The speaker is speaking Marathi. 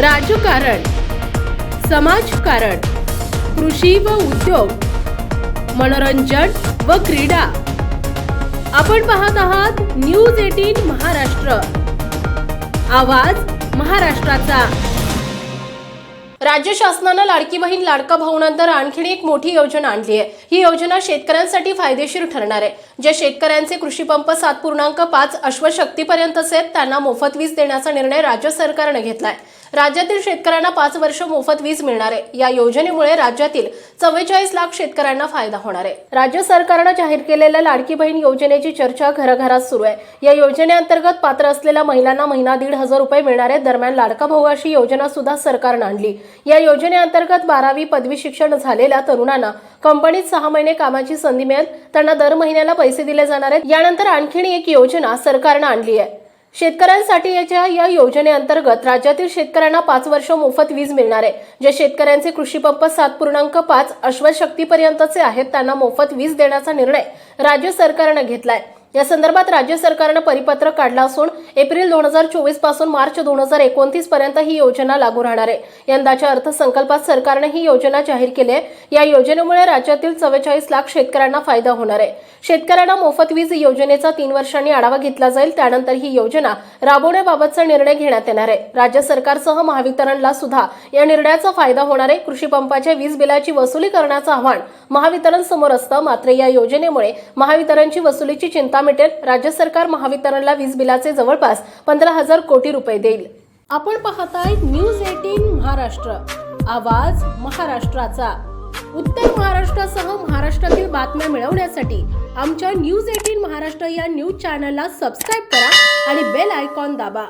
राजकारण समाजकारण कृषी व उद्योग मनोरंजन व क्रीडा. आपण पाहत आहात न्यूज एटीन महाराष्ट्र. आवाज महाराष्ट्राचा. राज्य शासनानं लाडकी बहीण लाडका भाऊनंतर आणखीन एक मोठी योजना आणली आहे. ही योजना शेतकऱ्यांसाठी फायदेशीर ठरणार आहे. ज्या शेतकऱ्यांचे कृषी पंप सात पूर्णांक पाच अश्वशक्तीपर्यंतचे आहेत त्यांना मोफत वीज देण्याचा निर्णय राज्य सरकारनं घेतलाय. राज्यातील शेतकऱ्यांना पाच वर्ष मोफत वीज मिळणार आहे. या योजनेमुळे राज्यातील चव्वेचाळीस लाख शेतकऱ्यांना फायदा होणार आहे. राज्य सरकारनं जाहीर केलेल्या लाडकी बहीण योजनेची चर्चा घराघरात सुरू आहे. या योजनेअंतर्गत पात्र असलेल्या महिलांना महिना दीड हजार रुपये मिळणार आहेत दरम्यान लाडका भाऊ अशी योजना सुद्धा सरकारनं आणली. या योजनेअंतर्गत बारावी पदवी शिक्षण झालेल्या तरुणांना कंपनीत सहा महिने कामाची संधी मिळेल. त्यांना दर महिन्याला पैसे दिले जाणार आहेत. यानंतर आणखीन एक योजना सरकारनं आणली आहे. शेतकऱ्यांसाठी याच्या या योजनेअंतर्गत राज्यातील शेतकऱ्यांना पाच वर्ष मोफत वीज मिळणार आहे. जे शेतकऱ्यांचे कृषी पंप सात पूर्णांक पाच अश्वशक्तीपर्यंतचे आहेत त्यांना मोफत वीज देण्याचा निर्णय राज्य सरकारनं घेतलाय. या संदर्भात राज्य सरकारनं परिपत्रक काढलं असून एप्रिल दोन हजार चोवीसपासून मार्च दोन हजार एकोणतीस पर्यंत ही योजना लागू राहणार आहे. यंदाच्या अर्थसंकल्पात सरकारनं ही योजना जाहीर केली आहे. या योजनेमुळे राज्यातील चव्वेचाळीस लाख शेतकऱ्यांना फायदा होणार आहे. शेतकऱ्यांना मोफत वीज योजनेचा तीन वर्षांनी आढावा घेतला जाईल. त्यानंतर ही योजना राबवण्याबाबतचा निर्णय घेण्यात येणार आहे. राज्य सरकारसह महावितरणला सुद्धा या निर्णयाचा फायदा होणार आहे. कृषी पंपाच्या वीज बिलाची वसुली करण्याचं आव्हान महावितरण समोर असतं. मात्र या योजनेमुळे महावितरणची वसुलीची चिंता मिटेल राज्य सरकार महावितरणला वीज बिलाचे जवळपास पंधरा हजार कोटी रुपये देईल. आपण पाहताय न्यूज एटीन महाराष्ट्र. आवाज महाराष्ट्राचा. उत्तर महाराष्ट्रासह महाराष्ट्रातील बातम्या मिळवण्यासाठी आमच्या न्यूज एटीन महाराष्ट्र या न्यूज चॅनलला सबस्क्राईब करा आणि बेल आयकॉन दाबा.